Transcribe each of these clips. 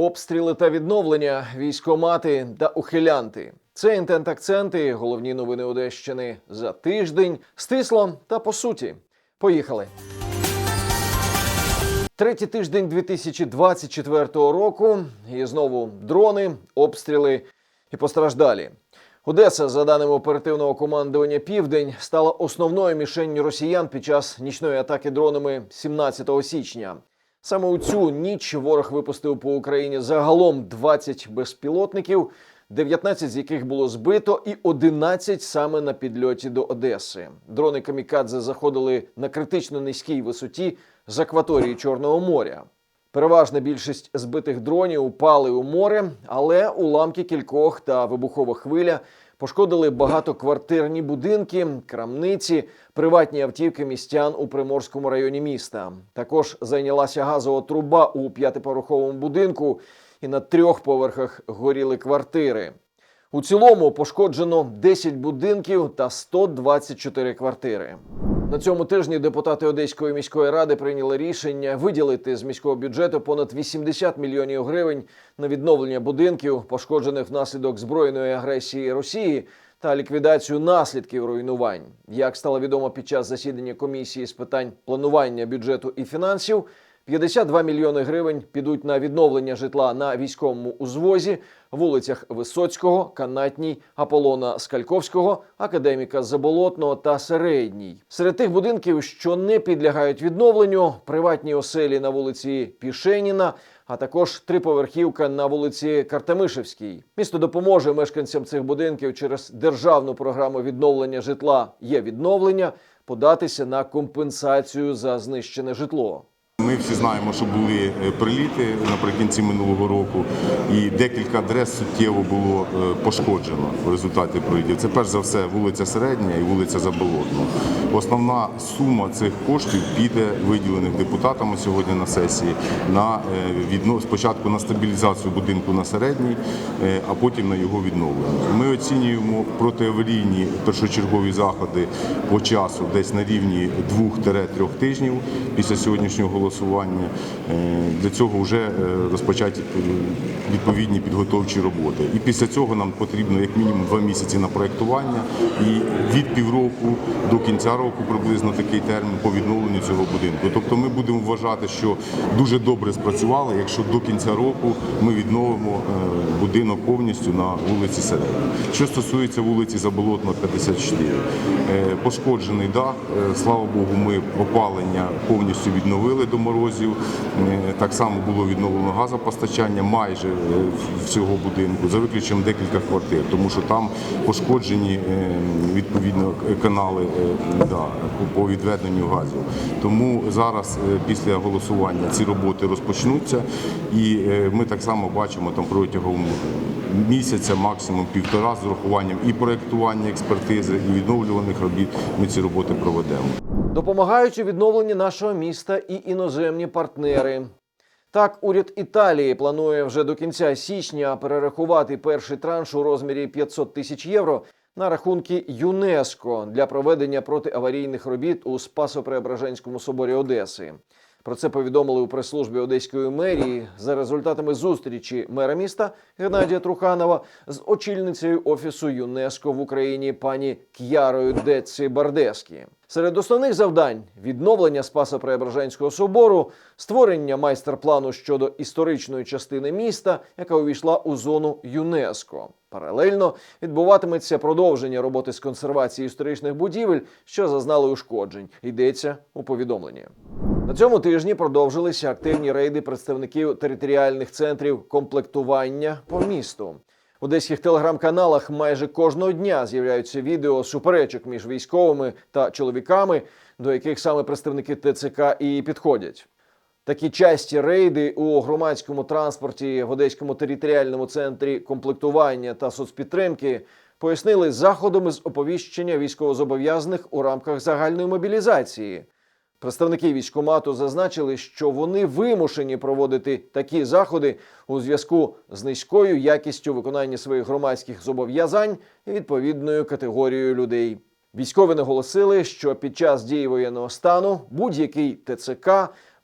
Обстріли та відновлення, військомати та ухилянти. Це інтент акценти, головні новини Одещини за тиждень, стисло та по суті. Поїхали. Третій тиждень 2024 року. І знову дрони, обстріли і постраждалі. Одеса, за даними оперативного командування Південь, стала основною мішенню росіян під час нічної атаки дронами 17 січня. Саме у цю ніч ворог випустив по Україні загалом 20 безпілотників, 19 з яких було збито, і 11 саме на підльоті до Одеси. Дрони камікадзе заходили на критично низькій висоті з акваторії Чорного моря. Переважна більшість збитих дронів упали у море, але уламки кількох та вибухова хвиля пошкодили багатоквартирні будинки, крамниці, приватні автівки містян у приморському районі міста. Також зайнялася газова труба у п'ятиповерховому будинку, і на трьох поверхах горіли квартири. У цілому пошкоджено 10 будинків та 124 квартири. На цьому тижні депутати Одеської міської ради прийняли рішення виділити з міського бюджету понад 80 мільйонів гривень на відновлення будинків, пошкоджених внаслідок збройної агресії Росії, та ліквідацію наслідків руйнувань. Як стало відомо під час засідання комісії з питань планування бюджету і фінансів, 52 мільйони гривень підуть на відновлення житла на військовому узвозі, вулицях Висоцького, Канатній, Аполлона Скальковського, академіка Заболотного та Середній. Серед тих будинків, що не підлягають відновленню, приватні оселі на вулиці Пішеніна, а також триповерхівка на вулиці Картамишевській. Місто допоможе мешканцям цих будинків через державну програму відновлення житла є відновлення податися на компенсацію за знищене житло. Ми всі знаємо, що були е, приліти наприкінці минулого року, і декілька адрес суттєво було е, пошкоджено в результаті прилітів. Це перш за все вулиця Середня і вулиця Заболотна. Основна сума цих коштів піде виділених депутатами сьогодні на сесії на е, відно... спочатку на стабілізацію будинку на середній, а потім на його відновлення. Ми оцінюємо протиаварійні першочергові заходи по часу десь на рівні 2-3 тижнів після сьогоднішнього голосування. Е, Для цього вже е, розпочаті відповідні підготовчі роботи. І після цього нам потрібно як мінімум два місяці на проєктування і від півроку до кінця року приблизно такий термін по відновленню цього будинку. Тобто ми будемо вважати, що дуже добре спрацювали, якщо до кінця року ми відновимо е, будинок повністю на вулиці Середній. Що стосується вулиці Заболотного, 54, е, пошкоджений дах. Слава Богу, ми опалення повністю відновили морозів. Е, Так само було відновлено газопостачання майже е, всього будинку, за виключенням декілька квартир, тому що там пошкоджені е, відповідно канали да, по відведенню газів. Тому зараз після голосування ці роботи розпочнуться, і ми так само бачимо там протягом місяця, максимум півтора, з урахуванням і проєктування експертизи, і відновлюваних робіт. Ми ці роботи проведемо. Допомагають у відновленні нашого міста і іноземні партнери. Так, уряд Італії планує вже до кінця січня перерахувати перший транш у розмірі 500 тисяч євро на рахунки ЮНЕСКО для проведення протиаварійних робіт у Спасо-Преображенському соборі Одеси. Про це повідомили у прес-службі Одеської мерії за результатами зустрічі мера міста Геннадія Труханова з очільницею офісу ЮНЕСКО в Україні пані К'ярою Деці Бардескі. Серед основних завдань відновлення Спасо-Преображенського собору, створення майстер-плану щодо історичної частини міста, яка увійшла у зону ЮНЕСКО. Паралельно відбуватиметься продовження роботи з консервації історичних будівель, що зазнали ушкоджень. Йдеться у повідомленні. На цьому тижні продовжилися активні рейди представників територіальних центрів комплектування по місту. У одеських телеграм-каналах майже кожного дня з'являються відео суперечок між військовими та чоловіками, до яких саме представники ТЦК і підходять. Такі часті рейди у громадському транспорті в Одеському територіальному центрі комплектування та соцпідтримки пояснили заходами з оповіщення військовозобов'язаних у рамках загальної мобілізації. Представники військкомату зазначили, що вони вимушені проводити такі заходи у зв'язку з низькою якістю виконання своїх громадських зобов'язань і відповідною категорією людей. Військові наголосили, що під час дії воєнного стану будь-який ТЦК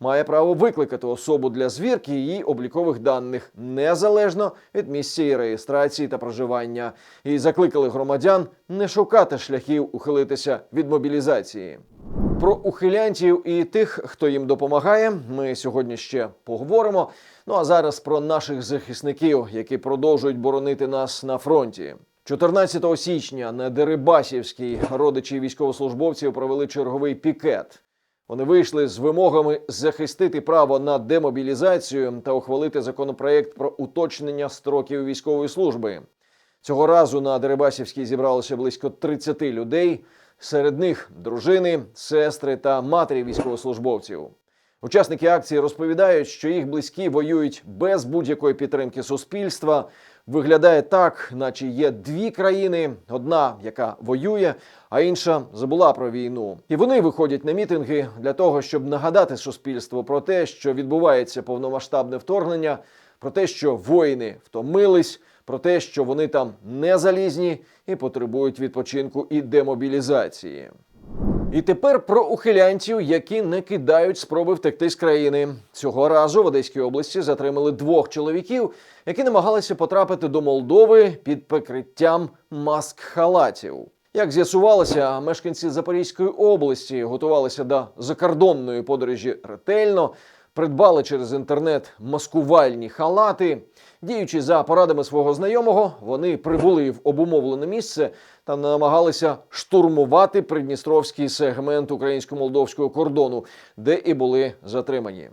має право викликати особу для звірки її облікових даних незалежно від місця її реєстрації та проживання, і закликали громадян не шукати шляхів ухилитися від мобілізації. Про ухилянтів і тих, хто їм допомагає, ми сьогодні ще поговоримо. Ну а зараз про наших захисників, які продовжують боронити нас на фронті. 14 січня на Дерибасівській родичі військовослужбовців провели черговий пікет. Вони вийшли з вимогами захистити право на демобілізацію та ухвалити законопроєкт про уточнення строків військової служби. Цього разу на Дерибасівській зібралося близько 30 людей. Серед них дружини, сестри та матері військовослужбовців. Учасники акції розповідають, що їх близькі воюють без будь-якої підтримки суспільства. Виглядає так, наче є дві країни: одна, яка воює, а інша забула про війну. І вони виходять на мітинги для того, щоб нагадати суспільству про те, що відбувається повномасштабне вторгнення, про те, що воїни втомились, про те, що вони там не залізні і потребують відпочинку і демобілізації. І тепер про ухилянтів, які не кидають спроби втекти з країни. Цього разу в Одеській області затримали двох чоловіків, які намагалися потрапити до Молдови під прикриттям маск-халатів. Як з'ясувалося, мешканці Запорізької області готувалися до закордонної подорожі ретельно, придбали через інтернет маскувальні халати. Діючи за порадами свого знайомого, вони прибули в обумовлене місце та намагалися штурмувати придністровський сегмент українсько-молдовського кордону, де і були затримані.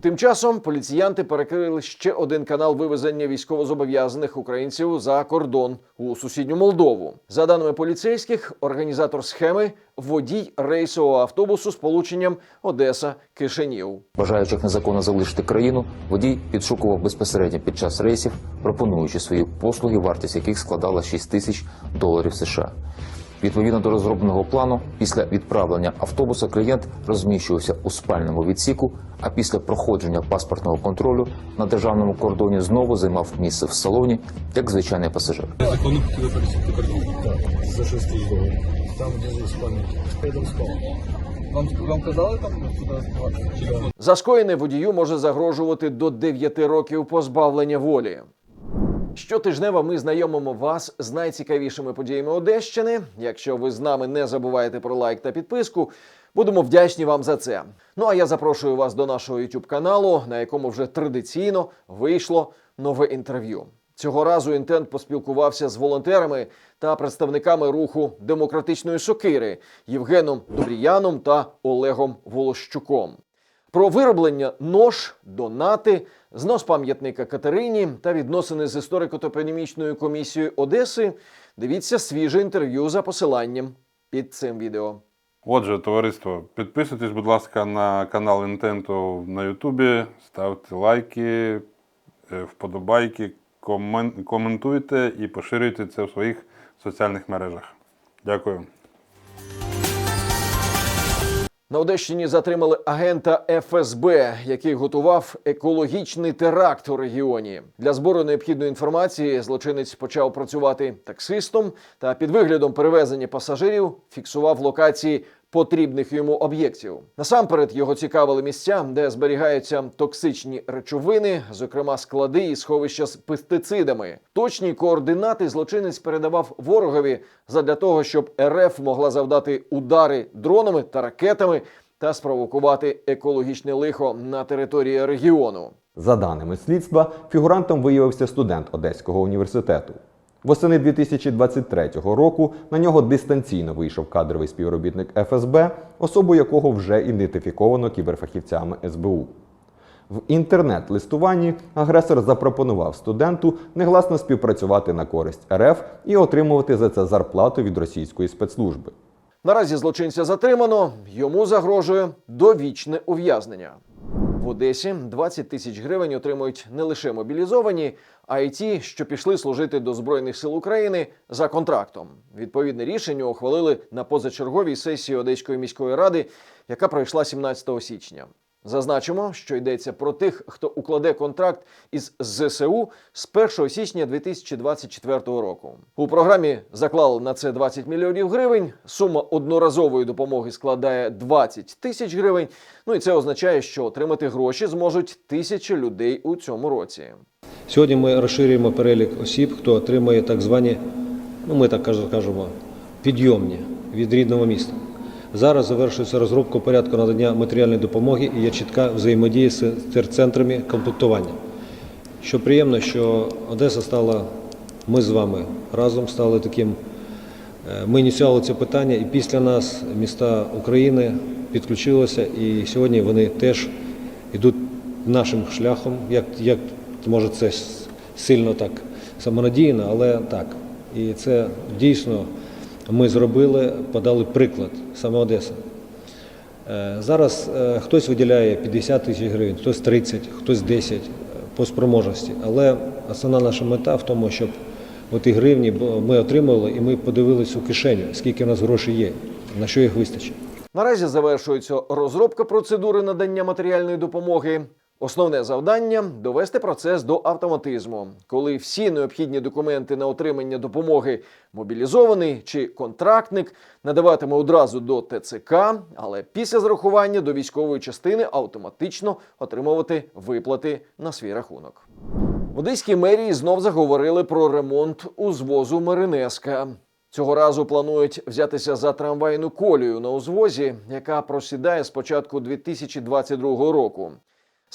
Тим часом поліціянти перекрили ще один канал вивезення військовозобов'язаних українців за кордон у сусідню Молдову. За даними поліцейських, організатор схеми водій рейсового автобусу з полученням Одеса Кишинів. Бажаючих незаконно залишити країну, водій підшукував безпосередньо під час рейсів, пропонуючи свої послуги, вартість яких складала 6 тисяч доларів США. Відповідно до розробленого плану, після відправлення автобуса клієнт розміщувався у спальному відсіку, а після проходження паспортного контролю на державному кордоні знову займав місце в салоні як звичайний пасажир. Законно хотіли пересікти кордон. Так, за 6 тисяч доларів. Там внизу спальник. Я там спав. Вам, вам казали там да? За скоєне водію може загрожувати до 9 років позбавлення волі. Щотижнево ми знайомимо вас з найцікавішими подіями Одещини. Якщо ви з нами не забуваєте про лайк та підписку, будемо вдячні вам за це. Ну а я запрошую вас до нашого youtube каналу, на якому вже традиційно вийшло нове інтерв'ю. Цього разу інтент поспілкувався з волонтерами та представниками руху демократичної сокири Євгеном Добріяном та Олегом Волощуком. Про вироблення нож, донати, знос пам'ятника Катерині та відносини з історико-топонімічною комісією Одеси. Дивіться свіже інтерв'ю за посиланням під цим відео. Отже, товариство, підписуйтесь, будь ласка, на канал Інтенту на Ютубі, ставте лайки, е, вподобайки, комен- коментуйте і поширюйте це в своїх соціальних мережах. Дякую. На Одещині затримали агента ФСБ, який готував екологічний теракт у регіоні. Для збору необхідної інформації злочинець почав працювати таксистом та під виглядом перевезення пасажирів фіксував локації потрібних йому об'єктів. Насамперед його цікавили місця, де зберігаються токсичні речовини, зокрема склади і сховища з пестицидами. Точні координати злочинець передавав ворогові задля того, щоб РФ могла завдати удари дронами та ракетами та спровокувати екологічне лихо на території регіону. За даними слідства, фігурантом виявився студент Одеського університету. Восени 2023 року на нього дистанційно вийшов кадровий співробітник ФСБ, особу якого вже ідентифіковано кіберфахівцями СБУ. В інтернет-листуванні агресор запропонував студенту негласно співпрацювати на користь РФ і отримувати за це зарплату від російської спецслужби. Наразі злочинця затримано, йому загрожує довічне ув'язнення. В Одесі 20 тисяч гривень отримують не лише мобілізовані, а й ті, що пішли служити до Збройних сил України за контрактом. Відповідне рішення ухвалили на позачерговій сесії Одеської міської ради, яка пройшла 17 січня. Зазначимо, що йдеться про тих, хто укладе контракт із ЗСУ з 1 січня 2024 року. У програмі заклали на це 20 мільйонів гривень. Сума одноразової допомоги складає 20 тисяч гривень. Ну і це означає, що отримати гроші зможуть тисячі людей у цьому році. Сьогодні ми розширюємо перелік осіб, хто отримує так звані, ну ми так кажемо, підйомні від рідного міста. Зараз завершується розробка порядку надання матеріальної допомоги і є чітка взаємодія з терцентрами комплектування. Що приємно, що Одеса стала, ми з вами разом стали таким. е, Ми ініціювали це питання, і після нас міста України підключилися, і сьогодні вони теж йдуть нашим шляхом. Як, як може це сильно так самонадіяно, але так. І це дійсно ми зробили, подали приклад саме Одеса. Е, Зараз е, хтось виділяє 50 тисяч гривень, хтось 30, хтось 10 е, по спроможності. Але основна наша мета в тому, щоб ті гривні ми отримали і ми подивилися у кишеню, скільки в нас грошей є, на що їх вистачить. Наразі завершується розробка процедури надання матеріальної допомоги. Основне завдання довести процес до автоматизму, коли всі необхідні документи на отримання допомоги мобілізований чи контрактник надаватиме одразу до ТЦК, але після зарахування до військової частини автоматично отримувати виплати на свій рахунок. В Одеській мерії знов заговорили про ремонт узвозу Маринеска. Цього разу планують взятися за трамвайну колію на узвозі, яка просідає з початку 2022 року.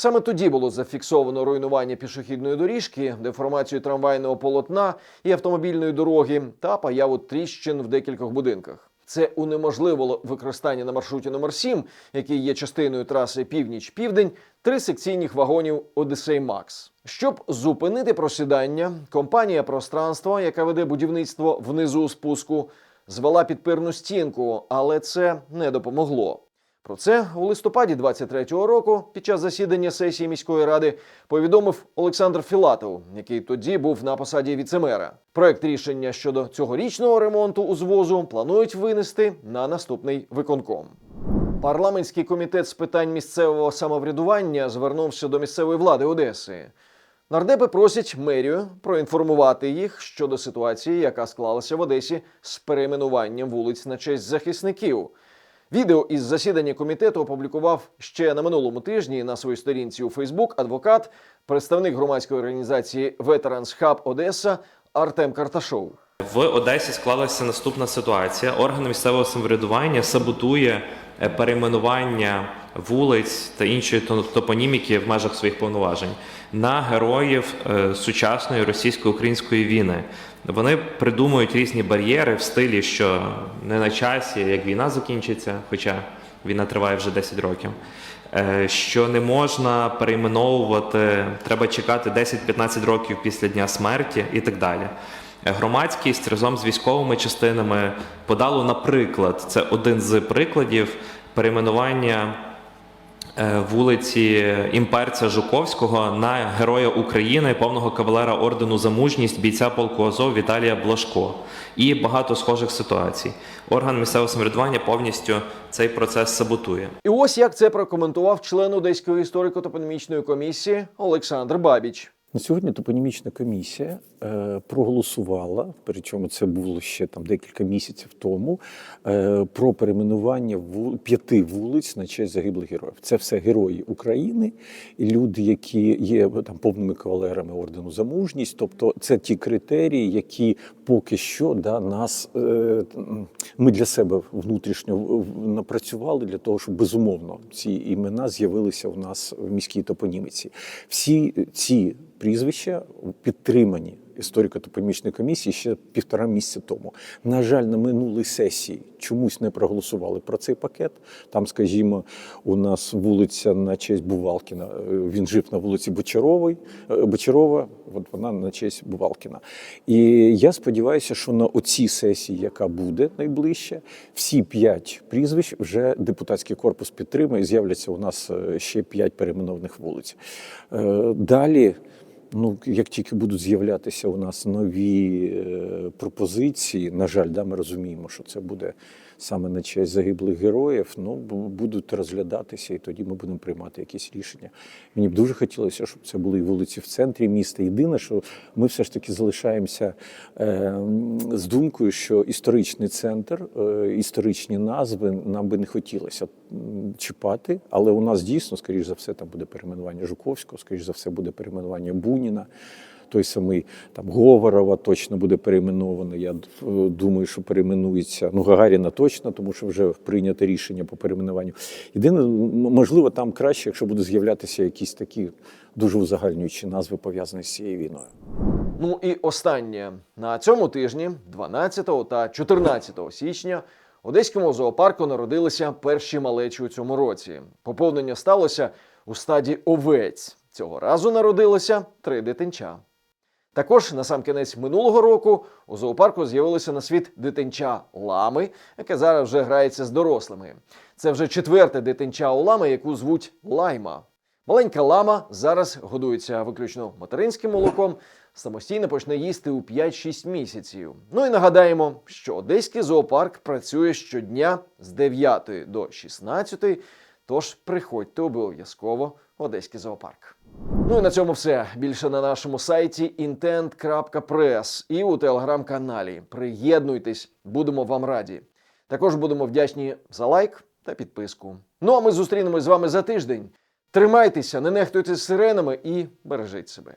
Саме тоді було зафіксовано руйнування пішохідної доріжки, деформацію трамвайного полотна і автомобільної дороги та появу тріщин в декількох будинках. Це унеможливило використання на маршруті номер 7 який є частиною траси північ-південь, три секційних вагонів Одесей Макс. Щоб зупинити просідання, компанія пространство, яка веде будівництво внизу спуску, звела підпирну стінку, але це не допомогло. Про це у листопаді 23-го року під час засідання сесії міської ради повідомив Олександр Філатов, який тоді був на посаді віцемера. Проект рішення щодо цьогорічного ремонту узвозу планують винести на наступний виконком. Парламентський комітет з питань місцевого самоврядування звернувся до місцевої влади Одеси. Нардепи просять мерію проінформувати їх щодо ситуації, яка склалася в Одесі з перейменуванням вулиць на честь захисників. Відео із засідання комітету опублікував ще на минулому тижні на своїй сторінці у Фейсбук адвокат, представник громадської організації Veterans Hub Одеса Артем Карташов. В Одесі склалася наступна ситуація. Орган місцевого самоврядування саботує е, перейменування вулиць та іншої то- топоніміки в межах своїх повноважень на героїв е, сучасної російсько-української війни. Вони придумують різні бар'єри в стилі, що не на часі, як війна закінчиться, хоча війна триває вже 10 років. е, Що не можна перейменовувати, треба чекати 10-15 років після дня смерті і так далі. Громадськість разом з військовими частинами подало, наприклад, це один з прикладів перейменування е, вулиці імперця Жуковського на Героя України, повного кавалера ордену за мужність бійця полку Азов Віталія Блашко і багато схожих ситуацій. Орган місцевого самоврядування повністю цей процес саботує. І ось як це прокоментував член Одеської історико-топонімічної комісії Олександр Бабіч. На сьогодні топонімічна комісія е, проголосувала, причому це було ще там декілька місяців тому, е, про перейменування п'яти вулиць на честь загиблих героїв. Це все герої України і люди, які є там повними кавалерами ордену за мужність. Тобто, це ті критерії, які поки що да, нас е, ми для себе внутрішньо напрацювали для того, щоб безумовно ці імена з'явилися у нас в міській топоніміці. Всі ці прізвища підтримані історико-топонімічної комісії ще півтора місяця тому. На жаль, на минулій сесії чомусь не проголосували про цей пакет. Там, скажімо, у нас вулиця на честь Бувалкіна. е, Він жив на вулиці Бочарової, е, Бочарова, от вона на честь Бувалкіна. І я сподіваюся, що на оцій сесії, яка буде найближче, всі п'ять прізвищ вже депутатський корпус підтримує. З'являться у нас е, ще п'ять перейменованих вулиць. Далі. Ну, як тільки будуть з'являтися у нас нові е, пропозиції, на жаль, да, ми розуміємо, що це буде саме на честь загиблих героїв, ну будуть розглядатися, і тоді ми будемо приймати якісь рішення. Мені б дуже хотілося, щоб це були вулиці в центрі міста. Єдине, що ми все ж таки залишаємося е, з думкою, що історичний центр, е, історичні назви нам би не хотілося чіпати, але у нас дійсно, скоріш за все, там буде перейменування Жуковського, скоріш за все, буде перейменування Буніна. Той самий там Говорова точно буде перейменовано. Я е, думаю, що перейменується. Ну, Гагаріна точно, тому що вже прийнято рішення по перейменуванню. Єдине, можливо, там краще, якщо будуть з'являтися якісь такі дуже узагальнюючі назви пов'язані з цією війною. Ну і останнє на цьому тижні, 12 та 14 січня, Одеському зоопарку народилися перші малечі у цьому році. Поповнення сталося у стаді овець. Цього разу народилося три дитинча. Також на сам кінець минулого року у зоопарку з'явилося на світ дитинча лами, яке зараз вже грається з дорослими. Це вже четверте дитинча у лами, яку звуть лайма. Маленька лама зараз годується виключно материнським молоком, самостійно почне їсти у 5-6 місяців. Ну і нагадаємо, що одеський зоопарк працює щодня з 9 до 16, тож приходьте обов'язково в одеський зоопарк. Ну і на цьому все. Більше на нашому сайті intent.press і у телеграм-каналі. Приєднуйтесь, будемо вам раді. Також будемо вдячні за лайк та підписку. Ну а ми зустрінемось з вами за тиждень. Тримайтеся, не нехтуйте сиренами і бережіть себе.